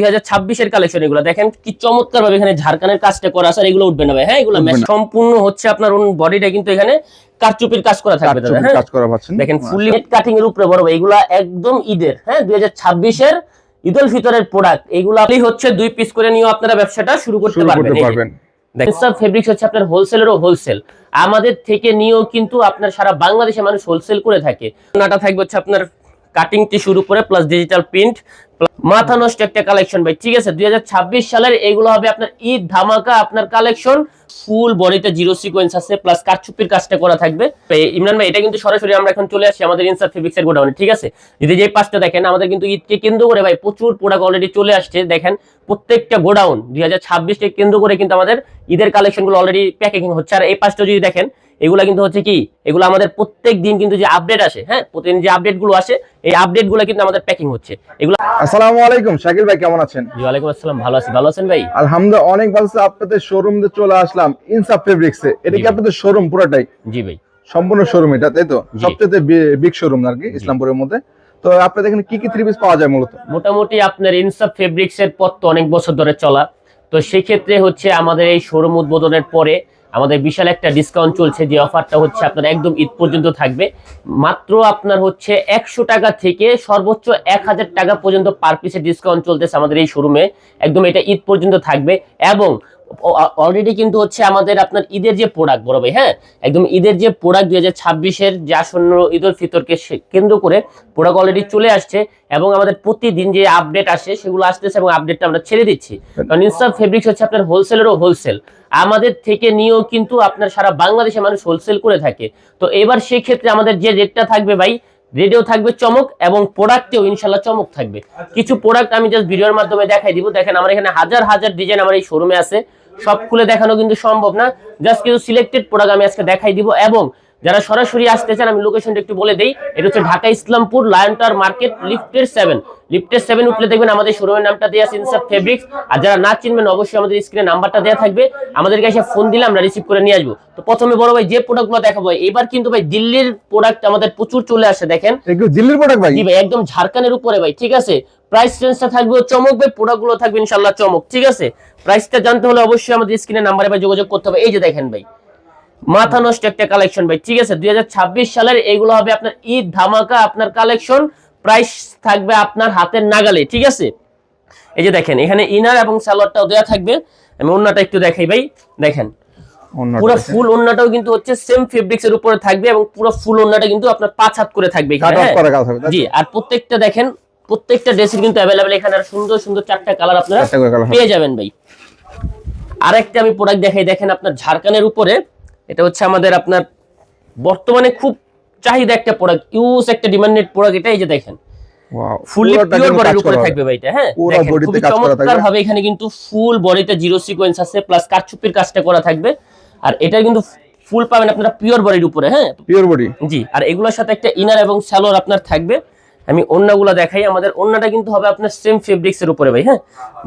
দুই হাজার কালেকশন এগুলো। দেখেন কি চমৎকার ভাবে এখানে ঝাড়খানের কাজটা করা আছে আর এগুলো উঠবে না ভাই। হ্যাঁ এগুলো সম্পূর্ণ হচ্ছে আপনার বডিটা কিন্তু এখানে কারচুপির কাজ করা থাকবে দাদা হ্যাঁ। কাজ করা পাচ্ছেন। দেখেন ফুললি নেট কাটিং এর উপরে বড় ভাই এগুলা একদম ঈদের হ্যাঁ ফিতরের প্রোডাক্ট এগুলা হচ্ছে দুই পিস করে আপনারা ব্যবসাটা শুরু করতে পারবেন। সব ফেব্রিক্স হচ্ছে আপনার হোলসেলেরও হোলসেল আমাদের থেকে নিয়েও কিন্তু আপনার সারা বাংলাদেশে মানুষ হোলসেল করে থাকে। নাটা থাকবে হচ্ছে আপনার কাটিং শুরু করে প্লাস ডিজিটাল প্রিন্ট মাথা নষ্ট একটা কালেকশন ভাই। ঠিক আছে, দুই হাজার ছাব্বিশ সালের এগুলো হবে আপনার ঈদ, ধামাকা, আপনার কালেকশন ফুল বডিতে জিরো সিকোয়েন্স আছে প্লাস কারচুপির কাজটা করা থাকবে। ইমরান ভাই, এটা কিন্তু সরাসরি আমরা এখন চলে আসি আমাদের ইনসার ফেব্রিক্স এর গোডাউনে, ঠিক আছে? যদি যে পাঁচটা দেখেন, আমাদের কিন্তু ঈদকে কেন্দ্র করে ভাই প্রচুর প্রোডাক্ট অলরেডি চলে আসছে। দেখেন, প্রত্যেকটা গোডাউন দুই হাজার ছাব্বিশকে কেন্দ্র করে কিন্তু আমাদের ঈদের কালেকশনগুলো অলরেডি প্যাকেজিং হচ্ছে। আর এই পাঁচটা যদি দেখেন, এগুলা কিন্তু হচ্ছে কি? এগুলো আমাদের প্রত্যেক দিন কিন্তু যে আপডেট আসে হ্যাঁ? প্রতিদিন যে আপডেটগুলো আসে এই আপডেটগুলো কিন্তু আমাদের প্যাকিং হচ্ছে। এগুলো আসসালামু আলাইকুম শাকিল ভাই কেমন আছেন? জি ওয়ালাইকুম আসসালাম ভালো আছি। ভালো আছেন ভাই? আলহামদুলিল্লাহ অনেক ভালো আছি। আপনাদের শোরুম চলে আসলাম ইনসাফ ফেব্রিক্স এটা কি আপনাদের শোরুম পুরোটাই? জি ভাই। সম্পূর্ণ শোরুম এটা তাই তো। সবচেয়ে বিগ শোরুম আর কি ইসলামপুরের মধ্যে। তো আপনাদের এখানে কি কি থ্রি পিস পাওয়া যায় মূলত? মোটামুটি আপনার ইনসাফ ফেব্রিক্স এর পথ তো অনেক বছর ধরে চলা। তো সেক্ষেত্রে হচ্ছে আমাদের এই শোরুম উদ্বোধনের পরে আমাদের বিশাল একটা ডিসকাউন্ট চলছে, যে অফারটা হচ্ছে আপনার একদম ঈদ পর্যন্ত থাকবে। মাত্র আপনার হচ্ছে একশো টাকা থেকে সর্বোচ্চ এক হাজার টাকা পর্যন্ত পার পিসের ডিসকাউন্ট চলতেছে আমাদের এই শোরুমে একদম এটা ঈদ পর্যন্ত থাকবে এবং অলরেডি কিন্তু হচ্ছে আমাদের আপনার ঈদের যে প্রোডাক্ট বড় ভাই হ্যাঁ? একদম ঈদের যে প্রোডাক্ট দুই হাজার ছাব্বিশের যে আসন্ন ঈদ উল ফিতরকে কেন্দ্র করে প্রোডাক্ট অলরেডি চলে আসছে এবং আমাদের প্রতিদিন যে আপডেট আসে সেগুলো আসতেছে এবং আপডেটটা আমরা ছেড়ে দিচ্ছি। কারণ ইনসাফ ফেব্রিক্স হচ্ছে আপনার হোলসেলেরও হোলসেল আমাদের থেকে নিয়েও কিন্তু আপনার সারা বাংলাদেশে মানুষ হোলসেল করে থাকে। তো এবার সেই ক্ষেত্রে আমাদের যে রেটটা থাকবে ভাই রেডিও থাকবে চমক এবং প্রোডাক্টেও ইনশাল্লাহ চমক থাকবে। কিছু প্রোডাক্ট আমি জাস্ট ভিডিওর মাধ্যমে দেখাই দিব। দেখেন আমার এখানে হাজার হাজার ডিজাইন আমার এই শোরুমে আছে। সব খুলে দেখানো কিন্তু সম্ভব না। জাস্ট কিছু সিলেক্টেড প্রোডাক্ট আমি আজকে দেখাই দিব এবং যারা সরাসরি আসতে চান আমি লোকেশনটা একটু বলে দেই। এটা হচ্ছে Dhaka Islampur Lion Tower market লিফটের সেভেন লিফটের সেভেন উঠলে দেখবেন আমাদের শোরুমের নামটা দেওয়া আছে ইনসাফ ফেব্রিক্স আর যারা না চিনবেন অবশ্যই আমাদের স্ক্রিনে নাম্বারটা দেওয়া থাকবে। আমাদেরকে এসে ফোন দিলে আমরা রিসিভ করে নিয়ে আসব। তো প্রথমে বড় ভাই যে প্রোডাক্টগুলো দেখাবো এবার কিন্তু ভাই দিল্লির প্রোডাক্ট আমাদের প্রচুর চলে আসে দেখেন। দিল্লির প্রোডাক্ট ভাই? ভাই একদম ঝাড়খানের উপরে ভাই ঠিক আছে? প্রাইস রেঞ্জটা থাকবে চমক ভাই প্রোডাক্টগুলো থাকবে ইনশাল্লাহ চমক ঠিক আছে? প্রাইসটা জানতে হলে অবশ্যই আমাদের স্ক্রিনে নাম্বারে ভাই যোগাযোগ করতে হবে। এই যে দেখেন ভাই মাথা নষ্ট একটা কালেকশন ভাই। ঠিক আছে দুই হাজার ছাব্বিশ সালের এইগুলো হবে আপনার ঈদ ধামাকা আপনার কালেকশন প্রাইস থাকবে আপনার হাতের নাগালে ঠিক আছে? এই যে দেখেন এখানে ইনার এবং সালোয়ারটাও দেওয়া থাকবে। আমি অন্যটা একটু দেখাই ভাই দেখেন। পুরো ফুল ওন্নাটাও কিন্তু হচ্ছে সেম ফেব্রিক্স এর উপরে থাকবে এবং পুরো ফুল ওন্নাটা কিন্তু আপনার পাঁচ হাত করে থাকবে হ্যাঁ? জি আর প্রত্যেকটা দেখেন প্রত্যেকটা ড্রেসের কিন্তু অ্যাভেলেবেল এখানে আর সুন্দর সুন্দর চারটা কালার আপনারা। পেয়ে যাবেন ভাই। আরেকটা আমি প্রোডাক্ট দেখাই দেখেন আপনার ঝাড়খানের উপরে। এটা হচ্ছে আমাদের আপনার বর্তমানে খুব চাহিদা একটা প্রোডাক্ট ইউজ একটা ডিমান্ডেড প্রোডাক্ট এটা এই যে দেখেন। ফুললি পিওর বডির উপরে থাকবে ভাই এটা হ্যাঁ? খুবই চমৎকার ভাবে এখানে কিন্তু ফুল বডিতে জিরো সিকোয়েন্স আছে প্লাস কারচুপির কাজটা করা থাকবে। আর এটা কিন্তু ফুল পাবেন আপনারা পিওর বডির উপরে হ্যাঁ? পিওর বডি জি আর এগুলোর সাথে একটা ইনার এবং স্যালোর আপনার থাকবে। আমি ওন্নাগুলো দেখাই আমাদের ওন্নাটা কিন্তু হবে আপনার সেম ফেব্রিক্স এর উপরে ভাই হ্যাঁ?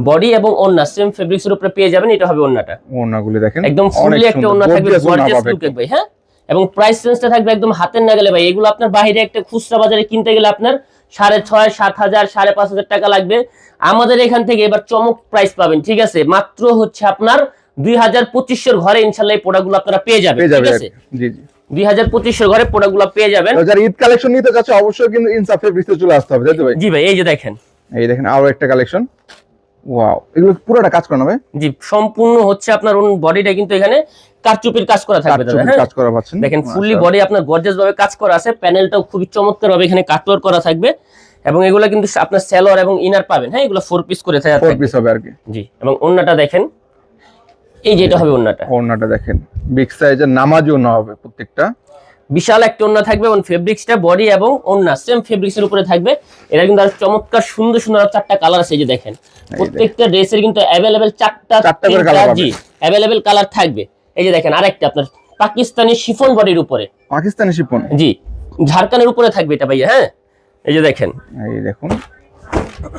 বডি এবং ওন্না সেম ফেব্রিক্স এর উপরে পেয়ে যাবেন এটা হবে ওন্নাটা ওনাগুলি দেখেন একদম ফুললি একটা। ওন্না থাকবে গর্জিয়াস লুকের ভাই হ্যাঁ? এবং প্রাইস রেঞ্জটা থাকবে একদম হাতের নাগালে ভাই এগুলো আপনার বাইরে একটা খুচরা বাজারে কিনতে গেলে আপনার সাড়ে ছয় সাত হাজার সাড়ে পাঁচ হাজার টাকা লাগবে। আমাদের এখান থেকে এবার চমক প্রাইস পাবেন ঠিক আছে? মাত্র হচ্ছে আপনার দুই হাজার পঁচিশের ঘরে ইনশাল্লাহ এই প্রোডাক্টগুলো আপনারা পেয়ে যাবেন যাবে ঠিক আছে? জি জি। দুই হাজার ঘরে প্রোডাক্টগুলো পেয়ে যাবেন। যারা ঈদ কালেকশন নিতে চাচ্ছে অবশ্যই কিন্তু ইনসাফ ফেব্রিক্সে চলে আসতে হবে তাই তো ভাই? জি ভাই এই যে দেখেন। এই দেখেন আরও একটা কালেকশন ওয়াও এগুলো পুরোটা কাজ করানো হবে জি সম্পূর্ণ হচ্ছে আপনার বডিটা কিন্তু এখানে কারচুপির কাজ করা থাকবে দাদা হ্যাঁ? কাজ করা পাচ্ছেন। দেখেন ফুললি বডি আপনার ভাবে কাজ করা আছে প্যানেলটাও খুবই চমৎকার এখানে কাটওয়ার করা থাকবে। এবং এগুলো কিন্তু আপনার সেলর এবং ইনার পাবেন হ্যাঁ? এগুলো ফোর পিস করে ফোর পিস হবে আর কি। জি এবং ওন্নাটা দেখেন। এই যেটা হবে ওন্নাটা ওড়নাটা দেখেন। বিগ সাইজের নামাজি ওড়না হবে প্রত্যেকটা। বিশাল একটা ওন্না থাকবে এবং ফেব্রিক্সটা বডি এবং ওন্না সেম ফেব্রিক্সের উপরে থাকবে। এটা কিন্তু আর চমৎকার সুন্দর সুন্দর চারটা কালার আছে এই যে দেখেন। প্রত্যেকটা ড্রেসের কিন্তু অ্যাভেলেবেল চারটা চারটা করে পাবে। জি অ্যাভেলেবেল কালার থাকবে। এই যে দেখেন আরেকটা আপনার পাকিস্তানি শিফন বডির উপরে। পাকিস্তানি শিপন জি ঝাড়খানের উপরে থাকবে এটা ভাইয়া হ্যাঁ? এই যে দেখেন। এই দেখুন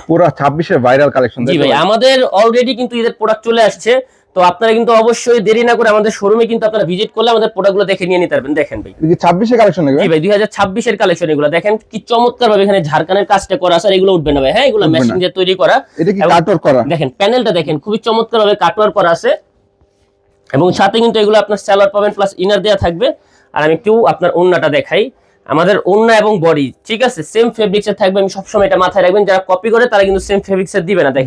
পুরো ছাব্বিশের ভাইরাল কালেকশন জি ভাই আমাদের অলরেডি কিন্তু এদের প্রোডাক্ট চলে আসছে। তো আপনারা কিন্তু অবশ্যই দেরি না করে আমাদের শোরুমে কিন্তু আপনারা ভিজিট করলে আমাদের প্রোডাক্টগুলো দেখে নিয়ে নিতে পারবেন। দেখেন ভাই। এটা কি ছাব্বিশে কালেকশন জি ভাই দুই হাজার ছাব্বিশের কালেকশন এগুলো। দেখেন কি চমৎকার ভাবে এখানে ঝাড়খানের কাজটা করা আছে আর এগুলো উঠবে না ভাই। হ্যাঁ এগুলো মেশিন দিয়ে তৈরি করা। এটা কি এবং- করা? দেখেন প্যানেলটা দেখেন খুবই চমৎকার ভাবে কাটওয়ার করা আছে। এবং সাথে কিন্তু এগুলো আপনার স্যালার পাবেন প্লাস ইনার দেওয়া থাকবে। আর আমি একটু আপনার ওন্নাটা দেখাই। আমাদের ওন্না এবং বডি ঠিক আছে? সেম ফেব্রিক্সের থাকবে আমি সবসময় এটা মাথায় রাখবেন। যারা কপি করে তারা কিন্তু সেম ফেব্রিক্সের দিবে না দেখেন।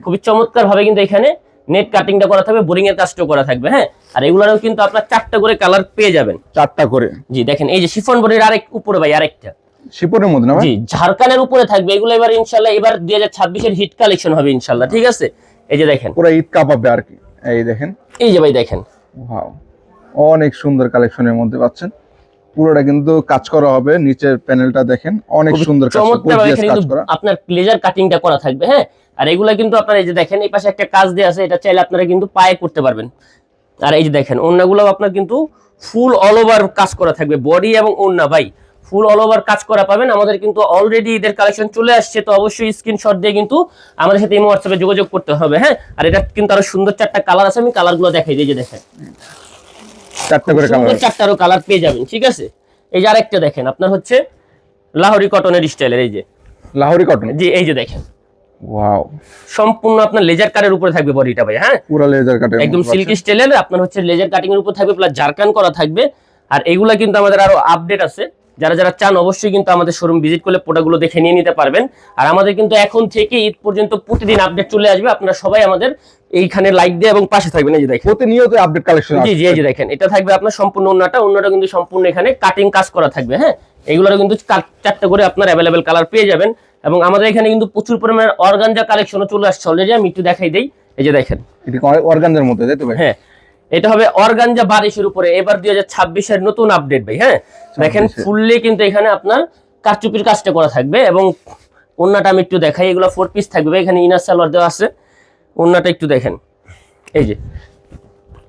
খুবই চমৎকার ভাবে কিন্তু এখানে নেট কাটিংটা করা থাকবে বোরিং এর কাজটাও করা থাকবে হ্যাঁ? আর এগুলোরও কিন্তু আপনার চারটা করে কালার পেয়ে যাবেন। চারটা করে। জি দেখেন এই যে শিফন বডির আরেক উপরে ভাই আরেকটা। শিপনের মধ্যে না জি ঝাড়খানের উপরে থাকবে এগুলো এবার ইনশাল্লাহ এবার দুই হাজার ছাব্বিশের হিট কালেকশন হবে ইনশাল্লাহ ঠিক আছে? এই যে দেখেন। পুরো ঈদ কাপাবে আর কি। এই দেখেন। এই যে ভাই দেখেন। ওয়াও অনেক সুন্দর কালেকশনের মধ্যে পাচ্ছেন। পুরোটা কিন্তু কাজ করা হবে নিচের প্যানেলটা দেখেন অনেক সুন্দর আপনার লেজার কাটিংটা করা থাকবে হ্যাঁ? আর এগুলা কিন্তু আপনারা এই যে দেখেন এই পাশে একটা কাজ দিয়ে আছে এটা চাইলে আপনারা কিন্তু পায়ে করতে পারবেন। আর এই যে দেখেন ওন্নাগুলো আপনার কিন্তু ফুল অল ওভার কাজ করা থাকবে বডি এবং ওন্না ভাই। ফুল অল ওভার কাজ করা পাবেন। আমাদের কিন্তু অলরেডি এদের কালেকশন চলে আসছে তো অবশ্যই স্ক্রিনশট দিয়ে কিন্তু আমাদের সাথে ইমো হোয়াটসঅ্যাপে যোগাযোগ করতে হবে হ্যাঁ? আর এটা কিন্তু আরও সুন্দর চারটা কালার আছে আমি কালারগুলো দেখাই দিই যে দেখেন। চারটা করে কালার চারটারও কালার পেয়ে যাবেন ঠিক আছে? এই যে আরেকটা দেখেন আপনার হচ্ছে লাহোরি কটনের স্টাইলের এই যে। লাহোরি কটন জি এই যে দেখেন। ওয়াও সম্পূর্ণ আপনার লেজার কাটের উপরে থাকবে বডিটা ভাই হ্যাঁ? পুরো লেজার কাটের একদম সিল্কি স্টাইলের আপনার হচ্ছে লেজার কাটিং এর উপর থাকবে প্লাস জারকান করা থাকবে। আর এগুলা কিন্তু আমাদের আরও আপডেট আছে। যারা যারা চান অবশ্যই কিন্তু আমাদের শোরুম ভিজিট করলে প্রোডাক্টগুলো দেখে নিয়ে নিতে পারবেন। আর আমাদের কিন্তু এখন থেকে ঈদ পর্যন্ত প্রতিদিন আপডেট চলে আসবে। আপনারা সবাই আমাদের এইখানে লাইক দিয়ে এবং পাশে থাকবেন এই যে দেখেন। প্রতিনিয়ত আপডেট কালেকশন জি জি এই যে দেখেন এটা থাকবে আপনার সম্পূর্ণ অন্যটা অন্যটা কিন্তু সম্পূর্ণ এখানে কাটিং কাজ করা থাকবে হ্যাঁ? এগুলোর কিন্তু চার- চারটা করে আপনার অ্যাভেলেবেল কালার পেয়ে যাবেন। এবং আমাদের এখানে কিন্তু প্রচুর পরিমাণে অর্গানজা কালেকশনও চলে আসছে অলরেডি আমি একটু দেখাই দেই। এই যে দেখেন। এটি অর্গানদের মধ্যে তাই তো হ্যাঁ এটা হবে অর্গানজা বারিশের উপরে। এবার দুই হাজার ছাব্বিশের নতুন আপডেট ভাই হ্যাঁ? দেখেন 26 ফুললি কিন্তু এখানে আপনার কারচুপির কাজটা করা থাকবে এবং ওন্নাটা আমি একটু দেখাই। এগুলো ফোর পিস থাকবে এখানে ইনার সালোয়ার দেওয়া আছে। ওন্নাটা একটু দেখেন। এই যে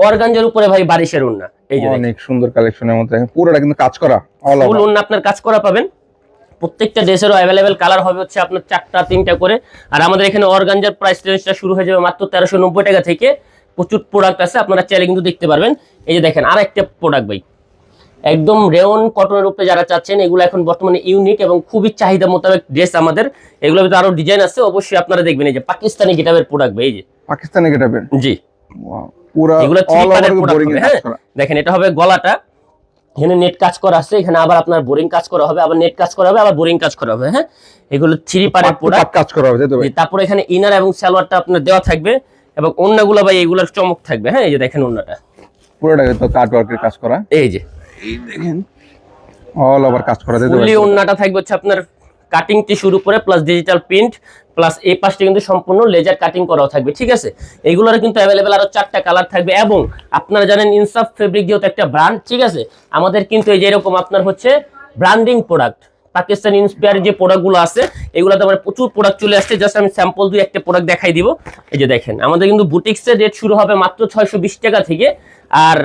অর্গানজার উপরে ভাই বারিশের ওন্না। এই যে অনেক সুন্দর কালেকশনের মধ্যে পুরোটা কিন্তু কাজ করা অল ফুল ওন্না আপনার কাজ করা পাবেন। প্রত্যেকটা ড্রেসেরও অ্যাভেলেবেল কালার হবে হচ্ছে আপনার চারটা তিনটা করে। আর আমাদের এখানে অর্গানজার প্রাইস রেঞ্জটা শুরু হয়ে যাবে মাত্র তেরোশো নব্বই টাকা থেকে। প্রচুর প্রোডাক্ট আছে আপনারা চাইলে কিন্তু দেখতে পারবেন। এই যে দেখেন আর একটা প্রোডাক্ট ভাই। একদম রেওন কটনের উপরে যারা চাচ্ছেন এগুলো এখন বর্তমানে ইউনিক এবং খুবই চাহিদা মোতাবেক ড্রেস আমাদের। এগুলো ভিতরে আরও ডিজাইন আছে অবশ্যই আপনারা দেখবেন। এই যে পাকিস্তানি গিটাবের প্রোডাক্ট ভাই এই যে। পাকিস্তানি গেটাবের জি। পুরো এগুলো হ্যাঁ? দেখেন এটা হবে গলাটা। এখানে নেট কাজ করা আছে এখানে আবার আপনার বোরিং কাজ করা হবে আবার নেট কাজ করা হবে আবার বোরিং কাজ করা হবে হ্যাঁ? এগুলো থ্রি পার্টের পাট প্রোডাক্ট কাজ করা হবে তারপরে এখানে ইনার এবং সালোয়ারটা আপনার দেওয়া থাকবে। এবং অন্যগুলো ভাই এগুলোর চমক থাকবে। হ্যাঁ এই যে দেখেন অন্যটা। পুরোটা তো কাট ওয়ার্কের কাজ করা। এই যে। এই দেখেন অল ওভার কাজ করা ভাই ফুললি ওন্নাটা থাকবে হচ্ছে আপনার কাটিং টি শুরু করে প্লাস ডিজিটাল প্রিন্ট প্লাস এই পাশটা কিন্তু সম্পূর্ণ লেজার কাটিং করাও থাকবে ঠিক আছে? এইগুলোর কিন্তু অ্যাভেলেবেল আরও চারটা কালার থাকবে এবং আপনারা জানেন ইনসাফ ফেব্রিক যেহেতু একটা ব্র্যান্ড ঠিক আছে? আমাদের কিন্তু এই যে এরকম আপনার হচ্ছে ব্র্যান্ডিং প্রোডাক্ট পাকিস্তান ইন্সপায়ার যে প্রোডাক্টগুলো আছে, এগুলোতে আমার প্রচুর প্রোডাক্ট চলে আসছে। জাস্ট আমি স্যাম্পল দুই একটা প্রোডাক্ট দেখাই দিব। এই যে দেখেন, আমাদের কিন্তু বুটিক্সের রেট শুরু হবে মাত্র ছয়শো বিশ টাকা থেকে, আর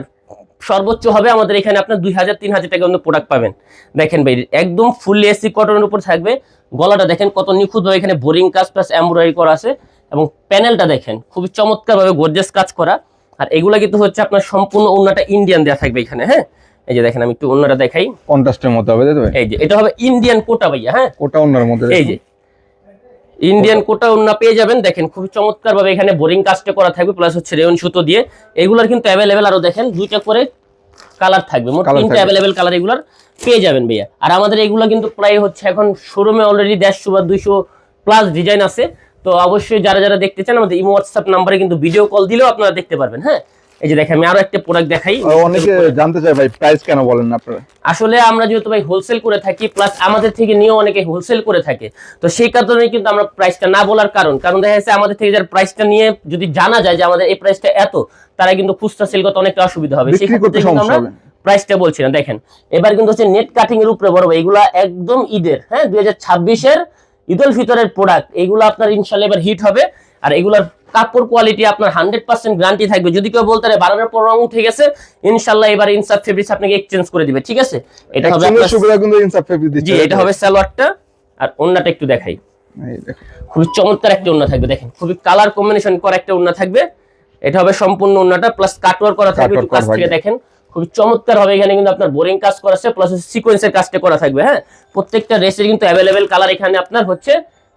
সর্বোচ্চ হবে আমাদের এখানে আপনার দুই হাজার, তিন হাজার টাকা পর্যন্ত প্রোডাক্ট পাবেন। দেখেন ভাই, একদম ফুললি এসি কটনের উপর থাকবে। গলাটা দেখেন কত নিখুঁতভাবে এখানে বোরিং কাজ প্লাস এমব্রয়ডারি করা আছে। এবং প্যানেলটা দেখেন, খুবই চমৎকারভাবে গর্জেস কাজ করা। আর এগুলা কিন্তু হচ্ছে আপনার সম্পূর্ণ অন্যটা ইন্ডিয়ান দেওয়া থাকবে এখানে হ্যাঁ? এই যে দেখেন আমি একটু অন্যটা দেখাই। কন্ট্রাস্টের মধ্যে হবে ভাই? এই যে এটা হবে ইন্ডিয়ান কোটা ভাইয়া হ্যাঁ? ওটা অন্যের মধ্যে এই যে ইন্ডিয়ান কোটা। ওন্না পেয়ে যাবেন। দেখেন খুবই চমৎকার ভাবে এখানে বোরিং কাজটা করা থাকবে প্লাস হচ্ছে রেয়ন সুতো দিয়ে। এগুলার কিন্তু অ্যাভেলেবেল আরও দেখেন দুইটা করে কালার থাকবে মোট তিনটা। অ্যাভেলেবেল কালার এগুলার পেয়ে যাবেন ভাইয়া। আর আমাদের এগুলো কিন্তু প্রায় হচ্ছে এখন শোরুমে অলরেডি দেড়শো বা দুইশো প্লাস ডিজাইন আছে। তো অবশ্যই যারা যারা দেখতে চান আমাদের ইমো হোয়াটসঅ্যাপ নাম্বারে কিন্তু ভিডিও কল দিলেও আপনারা দেখতে পারবেন হ্যাঁ? এই যে দেখেন আমি আরও একটা প্রোডাক্ট দেখাই। অনেকে জানতে চায় ভাই প্রাইস কেন বলেন না আপনারা? আসলে আমরা যেহেতু ভাই হোলসেল করে থাকি প্লাস আমাদের থেকে নিয়েও অনেকে হোলসেল করে থাকে তো সেই কারণে কিন্তু আমরা প্রাইসটা না বলার কারণ। কারণ দেখা যাচ্ছে আমাদের থেকে যার প্রাইসটা নিয়ে যদি জানা যায় যে আমাদের এই প্রাইসটা এত তারা কিন্তু খুচরা সেল করতে অনেকটা অসুবিধা হবে। সেই ক্ষেত্রে আমরা প্রাইসটা বলছি না। দেখেন এবার কিন্তু হচ্ছে নেট কাটিং এর উপরে বড় ভাই এগুলা একদম ঈদের হ্যাঁ দুই হাজার ছাব্বিশের ঈদ উল ফিতরের প্রোডাক্ট এগুলো আপনার ইনশাল্লাহ এবার হিট হবে। আর এগুলার কাপড় কোয়ালিটি আপনার হান্ড্রেড পার্সেন্ট গ্যারান্টি থাকবে। যদি কেউ বলতে পারে বানানোর পর রং উঠে গেছে ইনশাল্লাহ এবার ইনসাফ ফেব্রিক্স আপনাকে এক্সচেঞ্জ করে দিবে ঠিক আছে? এটা হবে জি এটা হবে সালোয়ারটা আর ওন্নাটা একটু দেখাই। খুবই চমৎকার একটা ওন্না থাকবে দেখেন খুবই কালার কম্বিনেশন করা একটা ওন্না থাকবে। এটা হবে সম্পূর্ণ ওন্নাটা প্লাস কাটওয়ার করা থাকবে কাছ থেকে দেখেন খুব চমৎকার হবে এখানে কিন্তু আপনার বোরিং কাজ করা আছে প্লাস সিকোয়েন্সের কাজটা করা থাকবে হ্যাঁ? প্রত্যেকটা ড্রেসের কিন্তু অ্যাভেলেবেল কালার এখানে আপনার হচ্ছে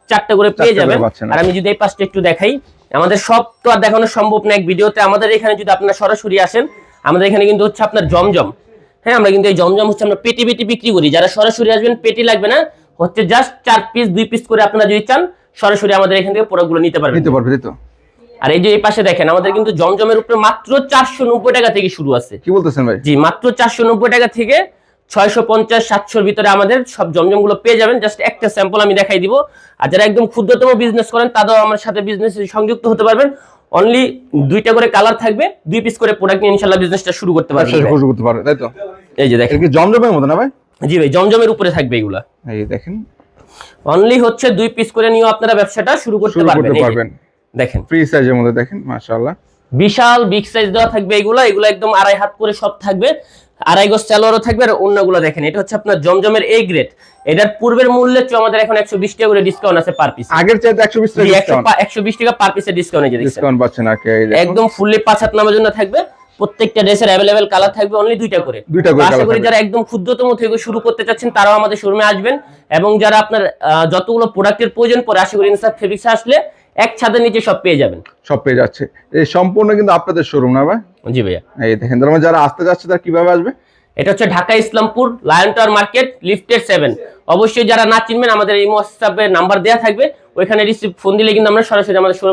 চারটা করে পেয়ে যাবেন। আর আমি যদি এই পাশটা একটু দেখাই আমাদের সব তো আর দেখানো সম্ভব না এক ভিডিওতে। আমাদের এখানে যদি আপনারা সরাসরি আসেন আমাদের এখানে কিন্তু হচ্ছে আপনার জমজম। হ্যাঁ আমরা কিন্তু এই জমজম হচ্ছে আমরা পেটি পেটি বিক্রি করি। যারা সরাসরি আসবেন পেটি লাগবে না। হচ্ছে জাস্ট চার পিস দুই পিস করে আপনারা যদি চান সরাসরি আমাদের এখান থেকে প্রোডাক্টগুলো নিতে পারবেন। নিতে পারবে তো? আর এই যে এই পাশে দেখেন আমাদের কিন্তু জমজমের উপরে মাত্র চারশো নব্বই টাকা থেকে শুরু আছে। কি বলতেছেন ভাই? জি মাত্র চারশো নব্বই টাকা থেকে ছয়শো পঞ্চাশ সাতশোর ভিতরে আমাদের সব জমজমগুলো পেয়ে যাবেন। জাস্ট একটা স্যাম্পল আমি দেখাই দিব। আর যারা একদম ক্ষুদ্রতম বিজনেস করেন তারাও আমার সাথে বিজনেস সংযুক্ত হতে পারবেন। অনলি দুইটা করে কালার থাকবে দুই পিস করে প্রোডাক্ট নিয়ে ইনশাল্লাহ বিজনেসটা শুরু করতে পারবেন। শুরু করতে পারবে তাই তো? এই যে দেখেন। জমজমের মতো না ভাই? জি ভাই জমজমের উপরে থাকবে এগুলা। এই দেখেন। অনলি হচ্ছে দুই পিস করে নিয়েও আপনারা ব্যবসাটা শুরু করতে পারবেন। দেখেন। ফ্রি সাইজের মধ্যে দেখেন মাশাআল্লাহ। বিশাল বিগ সাইজ দেওয়া থাকবে এগুলো। এগুলো একদম আড়াই হাত করে সব থাকবে। আড়াই গজ সালোয়ারও থাকবে আর অন্যগুলো দেখেন এটা হচ্ছে আপনার জমজমের এ গ্রেড এটার পূর্বের মূল্যের চেয়ে আমাদের এখন একশো বিশ টাকা করে ডিসকাউন্ট আছে পার পিস আগের চাইতে একশো বিশ টাকা ডিসকাউন্ট একশো বিশ টাকা পার পিসের ডিসকাউন্ট ডিসকাউন্ট পাচ্ছেন এই। একদম ফুললি পাঁচ হাত নামের জন্য থাকবে। প্রত্যেকটা ড্রেসের অ্যাভেলেবেল কালার থাকবে অনলি দুইটা করে। দুইটা করে আশা করি যারা একদম ক্ষুদ্রতম থেকে শুরু করতে চাচ্ছেন তারাও আমাদের শোরুমে আসবেন। এবং যারা আপনার যতগুলো প্রোডাক্টের প্রয়োজন পড়ে আশা করি ইনসাফ ফেব্রিক্স আসলে এক ছাদের নিচে সব পেয়ে যাবেন। সব পেয়ে যাচ্ছে। এই সম্পূর্ণ কিন্তু আপনাদের শোরুম না ভাই? জি ভাইয়া। এই দেখেন তার যারা আসতে যাচ্ছে তারা কীভাবে আসবে? এটা হচ্ছে Dhaka Islampur Lion Tower market লিফটের সেভেন অবশ্যই যারা না চিনবেন আমাদের এই হোয়াটসঅ্যাপে নাম্বার দেওয়া থাকবে। ওইখানে রিসিভ ফোন দিলে কিন্তু আমরা সরাসরি আমাদের শোরুমে